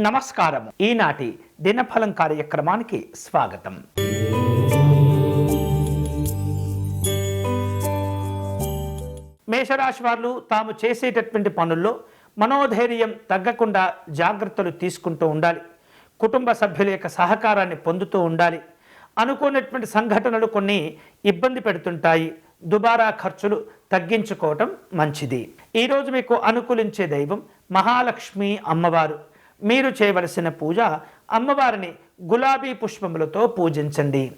నమస్కారం ఈనాటి దినఫలం కార్యక్రమానికి స్వాగతం. మేషరాశి వారు తాము చేసేటటువంటి పనుల్లో మనోధైర్యం తగ్గకుండా జాగ్రత్తలు తీసుకుంటూ ఉండాలి. కుటుంబ సభ్యుల యొక్క సహకారాన్ని పొందుతూ ఉండాలి. అనుకోనటువంటి సంఘటనలు కొన్ని ఇబ్బంది పెడుతుంటాయి. దుబారా ఖర్చులు తగ్గించుకోవటం మంచిది. ఈరోజు మీకు అనుకూలించే దైవం మహాలక్ష్మి అమ్మవారు. మీరు చేయవలసిన పూజ అమ్మవారిని గులాబీ పుష్పములతో పూజించండి.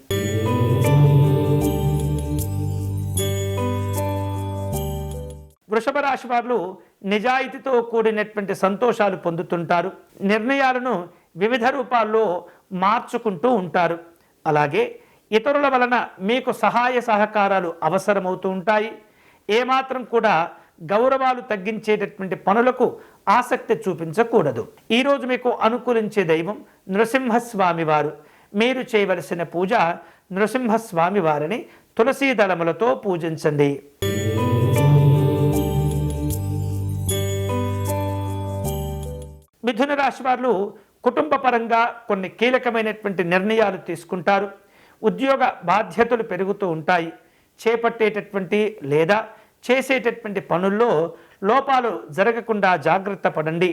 వృషభ రాశి వారు నిజాయితీతో కూడినటువంటి సంతోషాలు పొందుతుంటారు. నిర్ణయాలను వివిధ రూపాల్లో మార్చుకుంటూ ఉంటారు. అలాగే ఇతరుల వలన మీకు సహాయ సహకారాలు అవసరమవుతూ ఉంటాయి. ఏమాత్రం కూడా గౌరవాలు తగ్గించేటటువంటి పనులకు ఆసక్తి చూపించకూడదు. ఈరోజు మీకు అనుకూలించే దైవం నృసింహస్వామి వారు. మీరు చేయవలసిన పూజ నృసింహస్వామి వారిని తులసీ దళములతో పూజించండి. మిథున రాశి వారు కుటుంబ పరంగా కొన్ని కీలకమైనటువంటి నిర్ణయాలు తీసుకుంటారు. ఉద్యోగ బాధ్యతలు పెరుగుతూ ఉంటాయి. చేపట్టేటటువంటి లేదా చేసేటటువంటి పనుల్లో లోపాలు జరగకుండా జాగ్రత్త పడండి.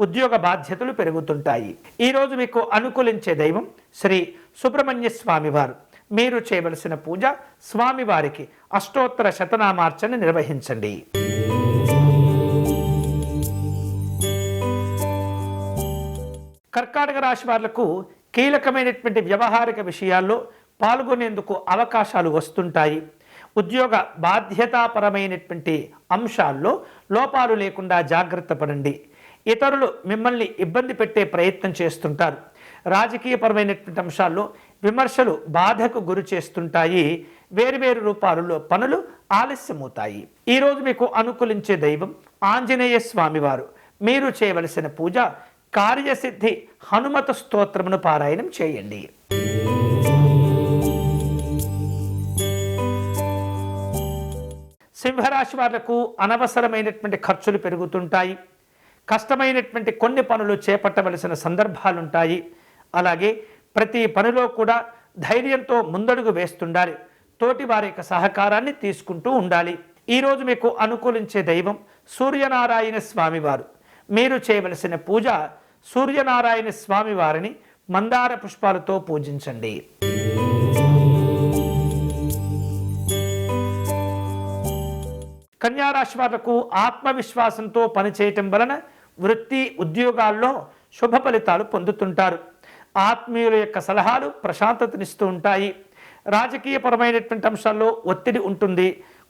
ఉద్యోగ బాధ్యతలు పెరుగుతుంటాయి. ఈరోజు మీకు అనుకూలించే దైవం శ్రీ సుబ్రహ్మణ్య స్వామివారు మీరు చేయవలసిన పూజ స్వామివారికి అష్టోత్తర శతనామార్చన నిర్వహించండి. కర్కాటక రాశి వాళ్ళకు కీలకమైనటువంటి వ్యవహారిక విషయాల్లో పాల్గొనేందుకు అవకాశాలు వస్తుంటాయి. ఉద్యోగ బాధ్యతాపరమైనటువంటి అంశాల్లో లోపాలు లేకుండా జాగ్రత్త పడండి. ఇతరులు మిమ్మల్ని ఇబ్బంది పెట్టే ప్రయత్నం చేస్తుంటారు. రాజకీయపరమైనటువంటి అంశాల్లో విమర్శలు బాధకు గురి చేస్తుంటాయి. వేరువేరు రూపాలలో పనులు ఆలస్యమవుతాయి. ఈరోజు మీకు అనుకూలించే దైవం ఆంజనేయ స్వామివారు. మీరు చేయవలసిన పూజ కార్యసిద్ధి హనుమత స్తోత్రమును పారాయణం చేయండి. సింహరాశి వాళ్ళకు అనవసరమైనటువంటి ఖర్చులు పెరుగుతుంటాయి. కష్టమైనటువంటి కొన్ని పనులు చేపట్టవలసిన సందర్భాలుంటాయి. అలాగే ప్రతి పనిలో కూడా ధైర్యంతో ముందడుగు వేస్తుండాలి. తోటి వారి యొక్క సహకారాన్ని తీసుకుంటూ ఉండాలి. ఈరోజు మీకు అనుకూలించే దైవం సూర్యనారాయణ స్వామివారు. మీరు చేయవలసిన పూజ సూర్యనారాయణ స్వామివారిని మందార పుష్పాలతో పూజించండి. కన్యారాశి వాళ్ళకు ఆత్మవిశ్వాసంతో పనిచేయటం వలన వృత్తి ఉద్యోగాల్లో శుభ ఫలితాలు పొందుతుంటారు. ఆత్మీయుల యొక్క సలహాలు ప్రశాంతతనిస్తూ ఉంటాయి. రాజకీయపరమైనటువంటి అంశాల్లో ఒత్తిడి ఉంటుంది.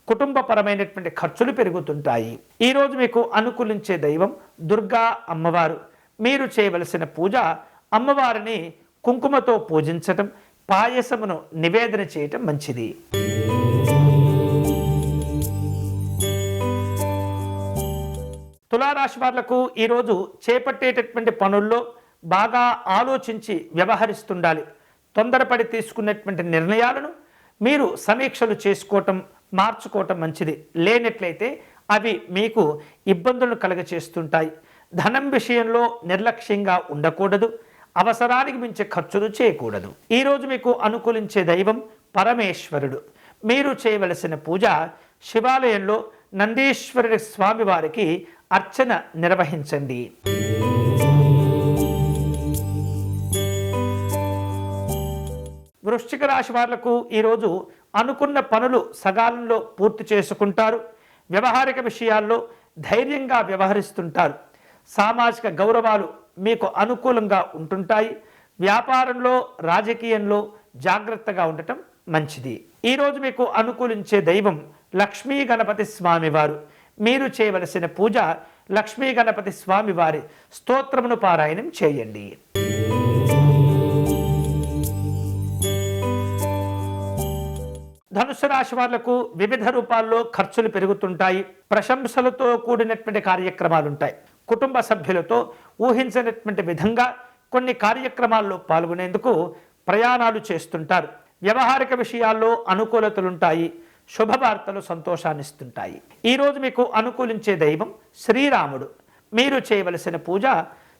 కుటుంబపరమైనటువంటి ఖర్చులు పెరుగుతుంటాయి. ఈరోజు మీకు అనుకూలించే దైవం దుర్గా అమ్మవారు. మీరు చేయవలసిన పూజ అమ్మవారిని కుంకుమతో పూజించటం పాయసమును నివేదన చేయటం మంచిది. తులారాశి వాళ్ళకు ఈరోజు చేపట్టేటటువంటి పనుల్లో బాగా ఆలోచించి వ్యవహరిస్తుండాలి. తొందరపడి తీసుకున్నటువంటి నిర్ణయాలను మీరు సమీక్షలు చేసుకోవటం మార్చుకోవటం మంచిది. లేనట్లయితే అవి మీకు ఇబ్బందులను కలగచేస్తుంటాయి. ధనం విషయంలో నిర్లక్ష్యంగా ఉండకూడదు. అవసరానికి మించి ఖర్చులు చేయకూడదు. ఈరోజు మీకు అనుకూలించే దైవం పరమేశ్వరుడు. మీరు చేయవలసిన పూజ శివాలయంలో నందీశ్వరుడి స్వామివారికి అర్చన నిర్వహించండి. వృశ్చిక రాశి వాళ్ళకు ఈరోజు అనుకున్న పనులు సకాలంలో పూర్తి చేసుకుంటారు. వ్యవహారిక విషయాల్లో ధైర్యంగా వ్యవహరిస్తుంటారు. సామాజిక గౌరవాలు మీకు అనుకూలంగా ఉంటుంటాయి. వ్యాపారంలో రాజకీయంలో జాగ్రత్తగా ఉండటం మంచిది. ఈరోజు మీకు అనుకూలించే దైవం లక్ష్మీ గణపతి స్వామివారు. మీరు చేయవలసిన పూజ లక్ష్మీ గణపతి స్వామివారి స్తోత్రమును పారాయణం చేయండి. ధనుసు రాశి వాళ్ళకు వివిధ రూపాల్లో ఖర్చులు పెరుగుతుంటాయి. ప్రశంసలతో కూడినటువంటి కార్యక్రమాలు ఉంటాయి కుటుంబ సభ్యులతో ఊహించినటువంటి విధంగా కొన్ని కార్యక్రమాల్లో పాల్గొనేందుకు ప్రయాణాలు చేస్తుంటారు. వ్యవహారిక విషయాల్లో అనుకూలతలుంటాయి. శుభవార్తలు సంతోషాన్నిస్తుంటాయి. ఈరోజు మీకు అనుకూలించే దైవం శ్రీరాముడు. మీరు చేయవలసిన పూజ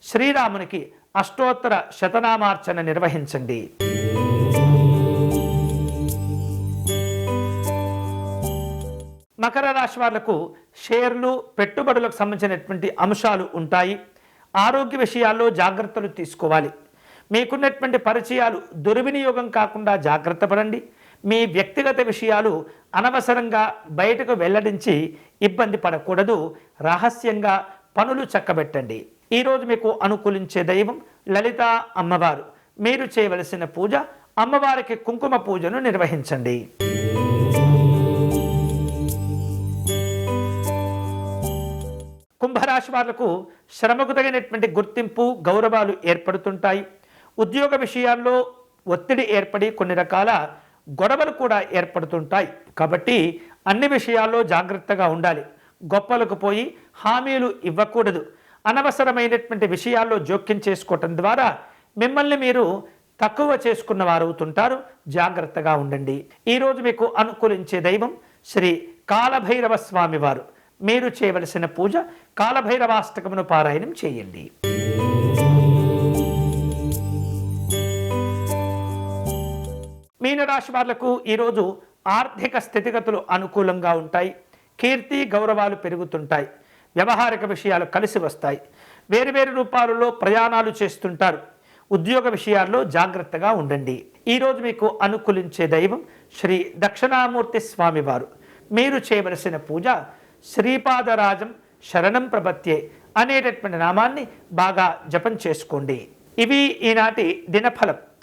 శ్రీరామునికి అష్టోత్తర శతనామార్చన నిర్వహించండి. మకర రాశి వాళ్ళకు షేర్లు పెట్టుబడులకు సంబంధించినటువంటి అంశాలు ఉంటాయి. ఆరోగ్య విషయాల్లో జాగ్రత్తలు తీసుకోవాలి. మీకున్నటువంటి పరిచయాలు దుర్వినియోగం కాకుండా జాగ్రత్త పడండి. మీ వ్యక్తిగత విషయాలు అనవసరంగా బయటకు వెల్లడించి ఇబ్బంది పడకూడదు. రహస్యంగా పనులు చక్కబెట్టండి. ఈరోజు మీకు అనుకూలించే దైవం లలిత అమ్మవారు. మీరు చేయవలసిన పూజ అమ్మవారికి కుంకుమ పూజను నిర్వహించండి. కుంభరాశి వాళ్ళకు శ్రమకు తగినటువంటి గుర్తింపు గౌరవాలు ఏర్పడుతుంటాయి. ఉద్యోగ విషయాల్లో ఒత్తిడి ఏర్పడి కొన్ని రకాల గొడవలు కూడా ఏర్పడుతుంటాయి. కాబట్టి అన్ని విషయాల్లో జాగ్రత్తగా ఉండాలి. గొప్పలకు పోయి హామీలు ఇవ్వకూడదు. అనవసరమైనటువంటి విషయాల్లో జోక్యం చేసుకోవటం ద్వారా మిమ్మల్ని మీరు తక్కువ చేసుకున్న వారు అవుతుంటారు జాగ్రత్తగా ఉండండి. ఈరోజు మీకు అనుకూలించే దైవం శ్రీ కాలభైరవ స్వామివారు. మీరు చేయవలసిన పూజ కాలభైరవాష్టకమును పారాయణం చేయండి. మీనరాశి వాళ్ళకు ఈరోజు ఆర్థిక స్థితిగతులు అనుకూలంగా ఉంటాయి. కీర్తి గౌరవాలు పెరుగుతుంటాయి. వ్యవహారిక విషయాలు కలిసి వస్తాయి. వేరువేరు రూపాలలో ప్రయాణాలు చేస్తుంటారు. ఉద్యోగ విషయాల్లో జాగ్రత్తగా ఉండండి. ఈరోజు మీకు అనుకూలించే దైవం శ్రీ దక్షిణామూర్తి స్వామివారు. మీరు చేయవలసిన పూజ శ్రీపాదరాజం శరణం ప్రపత్యే అనేటటువంటి నామాన్ని బాగా జపం చేసుకోండి. ఇవి ఈనాటి దినఫలం.